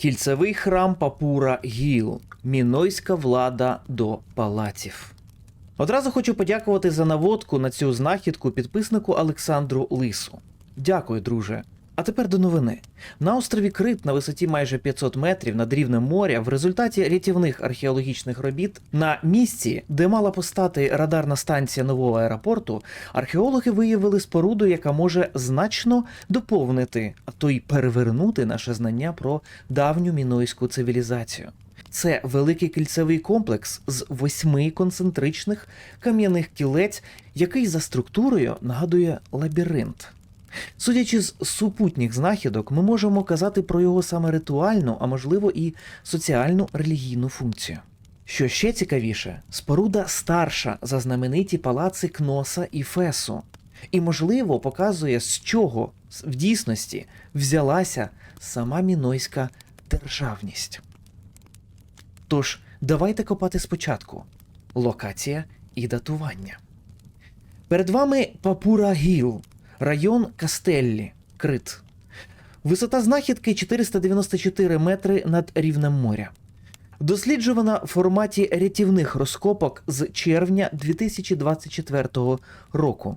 Кільцевий храм Папура Гіл. Мінойська влада до палаців. Одразу хочу подякувати за наводку на цю знахідку підписнику Олександру Лису. Дякую, друже. А тепер до новини. На острові Крит на висоті майже 500 метрів над рівнем моря в результаті рятівних археологічних робіт на місці, де мала постати радарна станція нового аеропорту, археологи виявили споруду, яка може значно доповнити, а то й перевернути наше знання про давню мінойську цивілізацію. Це великий кільцевий комплекс з восьми концентричних кам'яних кілець, який за структурою нагадує лабіринт. Судячи з супутніх знахідок, ми можемо казати про його саме ритуальну, а можливо і соціальну релігійну функцію. Що ще цікавіше, споруда старша за знамениті палаци Кноса і Фесу, і, можливо, показує, з чого в дійсності взялася сама мінойська державність. Тож, давайте копати спочатку локація і датування. Перед вами Папура Гіл, район Кастеллі, Крит. Висота знахідки 494 метри над рівнем моря. Досліджувана в форматі рятівних розкопок з червня 2024 року.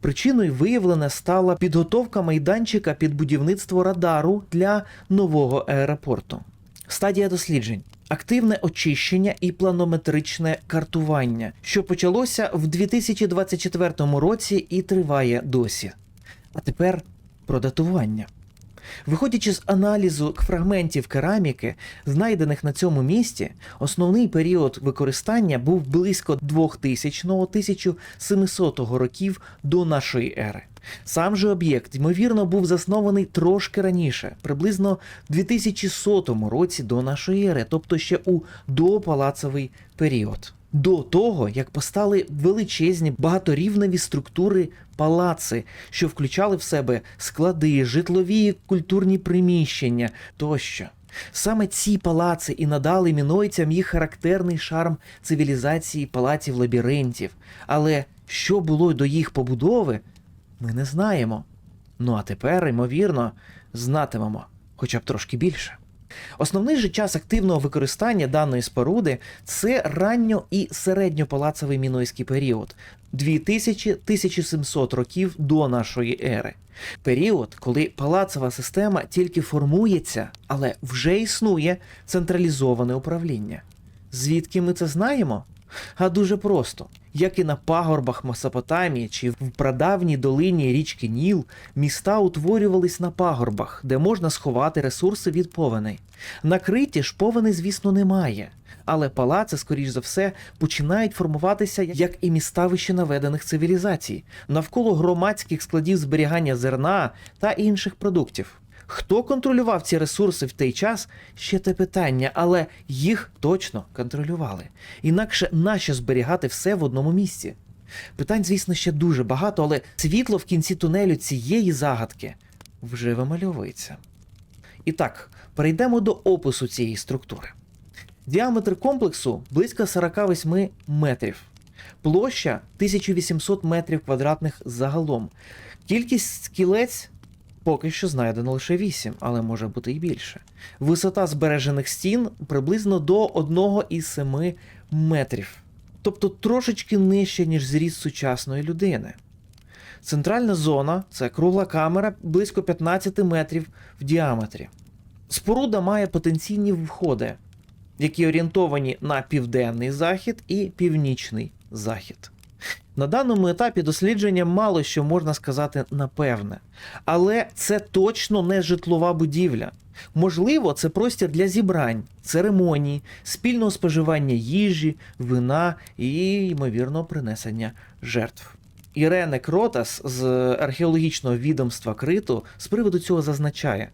Причиною виявлена стала підготовка майданчика під будівництво радару для нового аеропорту. Стадія досліджень. Активне очищення і планометричне картування, що почалося в 2024 році і триває досі. А тепер про датування. Виходячи з аналізу фрагментів кераміки, знайдених на цьому місці, основний період використання був близько 2000-1700 років до нашої ери. Сам же об'єкт, ймовірно, був заснований трошки раніше, приблизно в 2100 році до нашої ери, тобто ще у допалацовий період. До того, як постали величезні багаторівневі структури палаци, що включали в себе склади, житлові культурні приміщення тощо. Саме ці палаци і надали мінойцям їх характерний шарм цивілізації палаців лабіринтів. Але що було до їх побудови, ми не знаємо. Ну а тепер, ймовірно, знатимемо хоча б трошки більше. Основний же час активного використання даної споруди це ранньо і середньопалацовий мінойський період 2000-1700 років до нашої ери. Період, коли палацова система тільки формується, але вже існує централізоване управління. Звідки ми це знаємо? А дуже просто. Як і на пагорбах Месопотамії чи в прадавній долині річки Ніл, міста утворювались на пагорбах, де можна сховати ресурси від повеней. На Криті ж повеней, звісно, немає. Але палаци, скоріш за все, починають формуватися як і міста наведених цивілізацій, навколо громадських складів зберігання зерна та інших продуктів. Хто контролював ці ресурси в той час, ще те питання, але їх точно контролювали. Інакше нащо зберігати все в одному місці? Питань, звісно, ще дуже багато, але світло в кінці тунелю цієї загадки вже вимальовується. І так, перейдемо до опису цієї структури. Діаметр комплексу близько 48 метрів, площа 1800 метрів квадратних загалом. Кількість кілець Поки що знайдено лише 8, але може бути і більше. Висота збережених стін приблизно до 1,7 метрів, тобто трошечки нижче, ніж зріст сучасної людини. Центральна зона це кругла камера близько 15 метрів в діаметрі. Споруда має потенційні входи, які орієнтовані на південний захід і північний захід. На даному етапі дослідження мало що можна сказати напевне, але це точно не житлова будівля. Можливо, це простір для зібрань, церемоній, спільного споживання їжі, вина і, ймовірно, принесення жертв. Ірене Кротас з археологічного відомства Криту з приводу цього зазначає: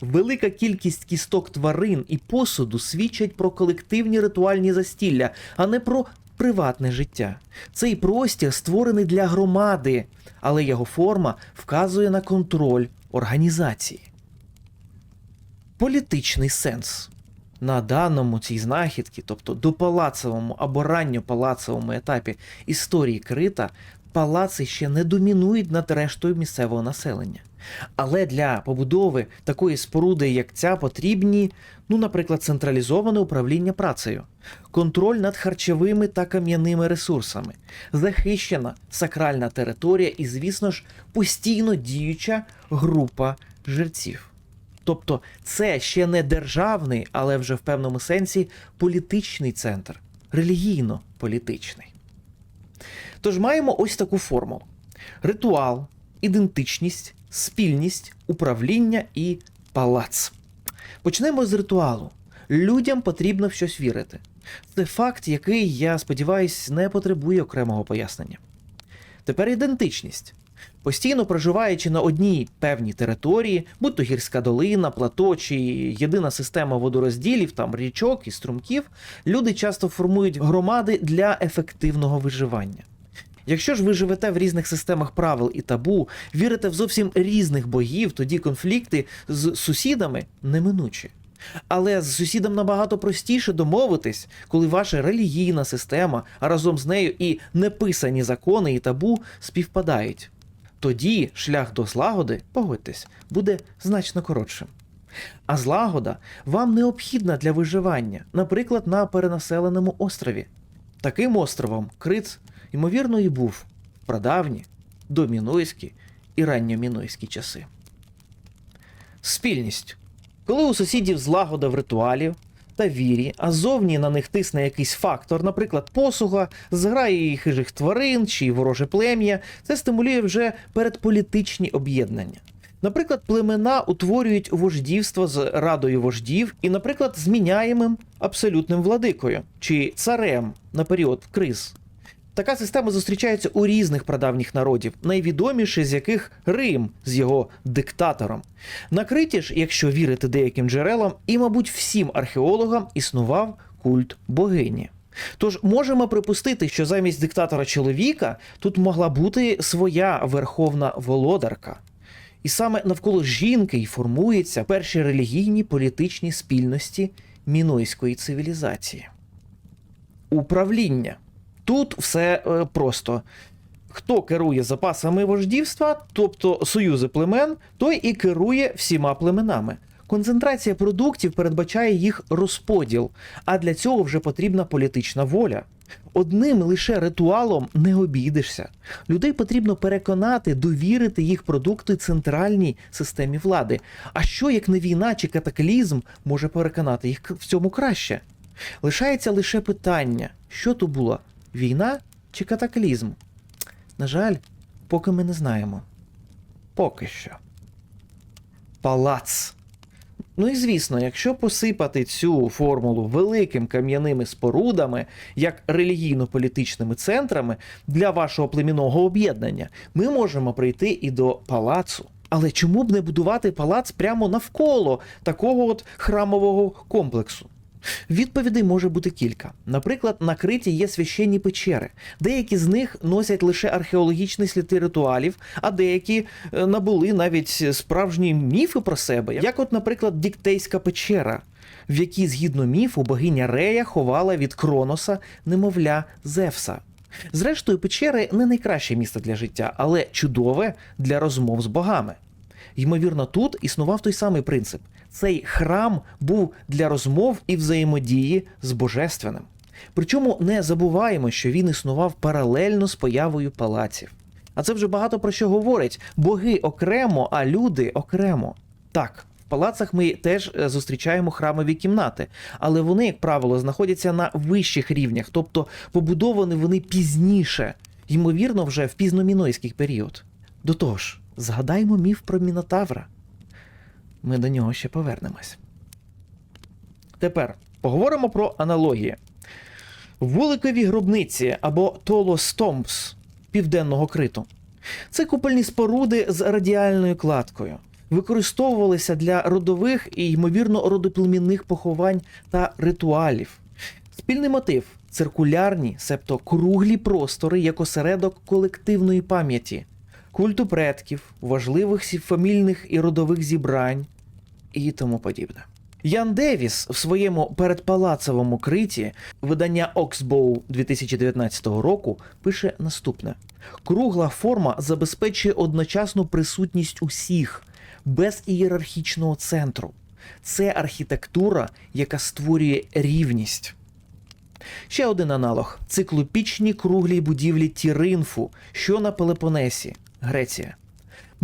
велика кількість кісток тварин і посуду свідчать про колективні ритуальні застілля, а не про приватне життя. Цей простір створений для громади, але його форма вказує на контроль організації. Політичний сенс. На даному цій знахідці, тобто допалацовому або ранньопалацовому етапі історії Крита, палаци ще не домінують над рештою місцевого населення. Але для побудови такої споруди, як ця, потрібні, ну, наприклад, централізоване управління працею, контроль над харчовими та кам'яними ресурсами, захищена сакральна територія і, звісно ж, постійно діюча група жерців. Тобто це ще не державний, але вже в певному сенсі політичний центр, релігійно-політичний. Тож маємо ось таку формулу: ритуал, ідентичність, спільність, управління і палац. Почнемо з ритуалу. Людям потрібно в щось вірити. Це факт, який, я сподіваюся, не потребує окремого пояснення. Тепер ідентичність. Постійно проживаючи на одній певній території, будь то гірська долина, плато чи єдина система водорозділів, там річок і струмків, люди часто формують громади для ефективного виживання. Якщо ж ви живете в різних системах правил і табу, вірите в зовсім різних богів, тоді конфлікти з сусідами неминучі. Але з сусідом набагато простіше домовитись, коли ваша релігійна система, а разом з нею і неписані закони і табу співпадають. Тоді шлях до злагоди, погодьтесь, буде значно коротшим. А злагода вам необхідна для виживання, наприклад, на перенаселеному острові. Таким островом Крит, ймовірно, і був прадавні, домінойські і ранньомінойські часи. Спільність. Коли у сусідів злагода в ритуалі та вірі, а зовні на них тисне якийсь фактор, наприклад, посуга, зграє хижих тварин чи вороже плем'я, це стимулює вже передполітичні об'єднання. Наприклад, племена утворюють вождівство з радою вождів і, наприклад, зміняємим абсолютним владикою чи царем на період криз. Така система зустрічається у різних прадавніх народів, найвідоміший з яких Рим з його диктатором. На Криті ж, якщо вірити деяким джерелам, і, мабуть, всім археологам існував культ богині. Тож можемо припустити, що замість диктатора чоловіка тут могла бути своя верховна володарка. І саме навколо жінки й формуються перші релігійні політичні спільності мінойської цивілізації. Управління. Тут все е, просто. Хто керує запасами вождівства, тобто союзи племен, той і керує всіма племенами. Концентрація продуктів передбачає їх розподіл, а для цього вже потрібна політична воля. Одним лише ритуалом не обійдешся. Людей потрібно переконати, довірити їх продукти центральній системі влади. А що як не війна чи катаклізм може переконати їх в цьому краще? Лишається лише питання, що то було війна чи катаклізм? На жаль, поки ми не знаємо. Поки що. Палац. Ну і звісно, якщо посипати цю формулу великим кам'яними спорудами, як релігійно-політичними центрами для вашого племінного об'єднання, ми можемо прийти і до палацу. Але чому б не будувати палац прямо навколо такого от храмового комплексу? Відповідей може бути кілька. Наприклад, на Криті є священні печери. Деякі з них носять лише археологічні сліди ритуалів, а деякі е, набули навіть справжні міфи про себе, як, от, наприклад, Діктейська печера, в якій, згідно міфу, богиня Рея ховала від Кроноса немовля Зевса. Зрештою, печери не найкраще місце для життя, але чудове для розмов з богами. Ймовірно, тут існував той самий принцип. Цей храм був для розмов і взаємодії з божественним. Причому не забуваємо, що він існував паралельно з появою палаців. А це вже багато про що говорить: боги окремо, а люди окремо. Так, в палацах ми теж е, зустрічаємо храмові кімнати, але вони, як правило, знаходяться на вищих рівнях, тобто побудовані вони пізніше, ймовірно, вже в пізномінойський період. До того ж, згадаймо міф про Мінотавра. Ми до нього ще повернемось. Тепер поговоримо про аналогії. Вуликові гробниці або толостомпс південного криту. Це купольні споруди з радіальною кладкою. Використовувалися для родових і, ймовірно, родоплемінних поховань та ритуалів. Спільний мотив циркулярні, себто круглі простори як осередок колективної пам'яті, культу предків, важливих фамільних і родових зібрань і тому подібне. Ян Девіс в своєму передпалацовому криті видання Oxbow 2019 року пише наступне: кругла форма забезпечує одночасну присутність усіх без ієрархічного центру. Це архітектура, яка створює рівність. Ще один аналог циклопічні круглі будівлі Тіринфу, що на Пелепонесі, Греція.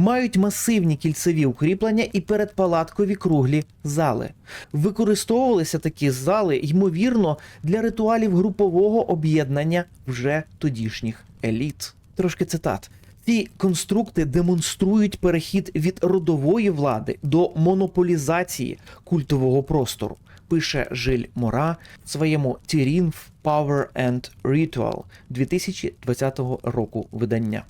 Мають масивні кільцеві укріплення і передпалаткові круглі зали. Використовувалися такі зали, ймовірно, для ритуалів групового об'єднання вже тодішніх еліт. Трошки цитат. Ці конструкти демонструють перехід від родової влади до монополізації культового простору, пише Жиль Мора в своєму Тірінф Power and Ritual 2020 року видання.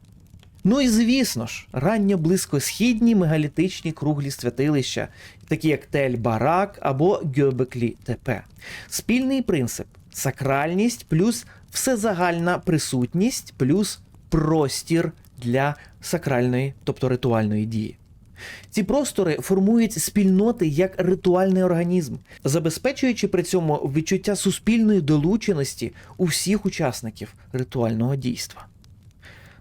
Ну і звісно ж, ранньо близькосхідні мегалітичні круглі святилища, такі як Тель Барак або Гьобеклі ТП. Спільний принцип сакральність плюс всезагальна присутність плюс простір для сакральної, тобто ритуальної дії. Ці простори формують спільноти як ритуальний організм, забезпечуючи при цьому відчуття суспільної долученості у всіх учасників ритуального дійства.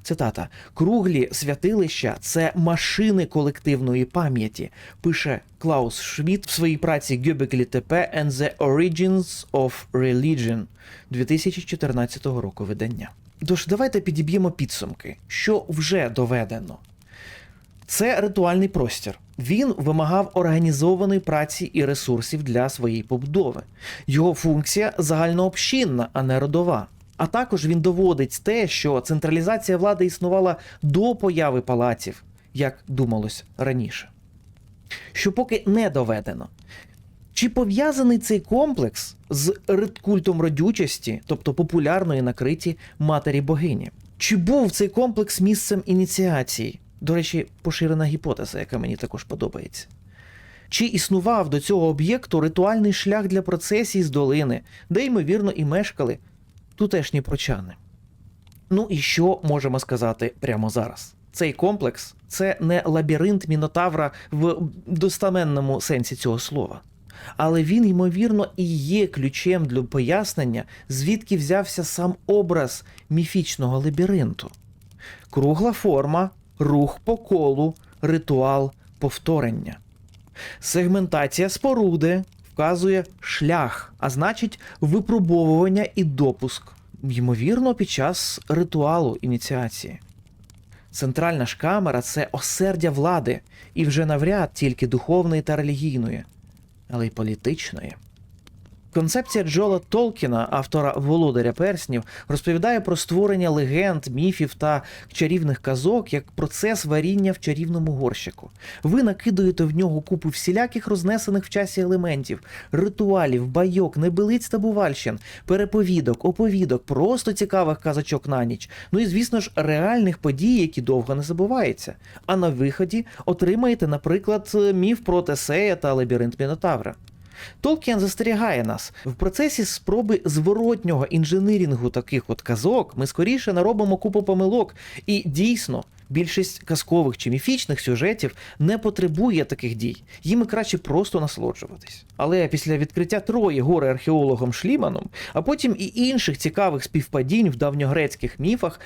Цитата: Круглі святилища це машини колективної пам'яті, пише Клаус Швіт в своїй праці Göbekli ТП and the Origins of Religion 2014 року видання. Тож давайте підіб'ємо підсумки, що вже доведено. Це ритуальний простір. Він вимагав організованої праці і ресурсів для своєї побудови. Його функція загальнообщинна, а не родова. А також він доводить те, що централізація влади існувала до появи палаців, як думалось раніше. Що поки не доведено. Чи пов'язаний цей комплекс з культом родючості, тобто популярної на криті матері богині? Чи був цей комплекс місцем ініціації? До речі, поширена гіпотеза, яка мені також подобається. Чи існував до цього об'єкту ритуальний шлях для процесій з долини, де, ймовірно, і мешкали тутешні прочани? Ну і що можемо сказати прямо зараз? Цей комплекс це не лабіринт Мінотавра в достаменному сенсі цього слова. Але він, ймовірно, і є ключем для пояснення, звідки взявся сам образ міфічного лабіринту. Кругла форма, рух по колу, ритуал повторення. Сегментація споруди вказує шлях, а значить випробовування і допуск, ймовірно, під час ритуалу ініціації. Центральна ж камера це осердя влади, і вже навряд тільки духовної та релігійної, але й політичної. Концепція Джола Толкіна, автора Володаря перснів, розповідає про створення легенд, міфів та чарівних казок як процес варіння в чарівному горщику. Ви накидуєте в нього купу всіляких рознесених в часі елементів, ритуалів, байок, небилиць та бувальщин, переповідок, оповідок, просто цікавих казочок на ніч. Ну і звісно ж, реальних подій, які довго не забуваються. А на виході отримаєте, наприклад, міф про Тесея та лабіринт Мінотавра. Толкіан застерігає нас в процесі спроби зворотнього інженерінгу таких от казок. Ми скоріше наробимо купу помилок, і дійсно. Більшість казкових чи міфічних сюжетів не потребує таких дій, їм краще просто насолоджуватись. Але після відкриття Трої гори археологом Шліманом, а потім і інших цікавих співпадінь в давньогрецьких міфах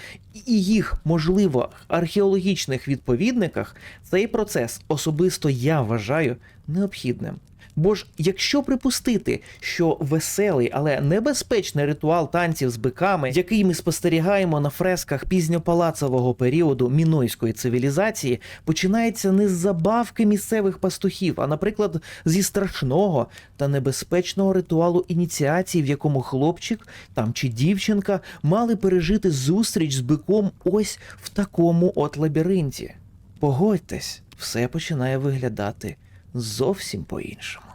і їх, можливо, археологічних відповідниках, цей процес особисто я вважаю необхідним. Бо ж, якщо припустити, що веселий, але небезпечний ритуал танців з биками, який ми спостерігаємо на фресках пізньопалацового періоду мінойської цивілізації, починається не з забавки місцевих пастухів, а, наприклад, зі страшного та небезпечного ритуалу ініціації, в якому хлопчик там чи дівчинка мали пережити зустріч з биком ось в такому от лабіринті. Погодьтесь, все починає виглядати зовсім по-іншому.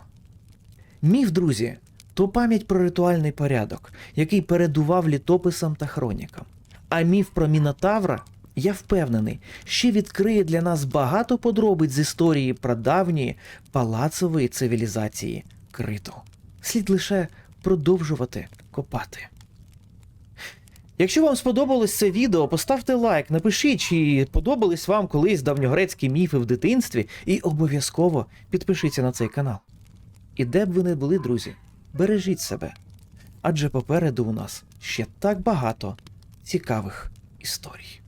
Міф, друзі, то пам'ять про ритуальний порядок, який передував літописам та хронікам. А міф про Мінотавра, я впевнений, ще відкриє для нас багато подробиць з історії прадавньої палацової цивілізації Криту. Слід лише продовжувати копати. Якщо вам сподобалось це відео, поставте лайк, напишіть, чи подобались вам колись давньогрецькі міфи в дитинстві, і обов'язково підпишіться на цей канал. І де б ви не були, друзі, бережіть себе. Адже попереду у нас ще так багато цікавих історій.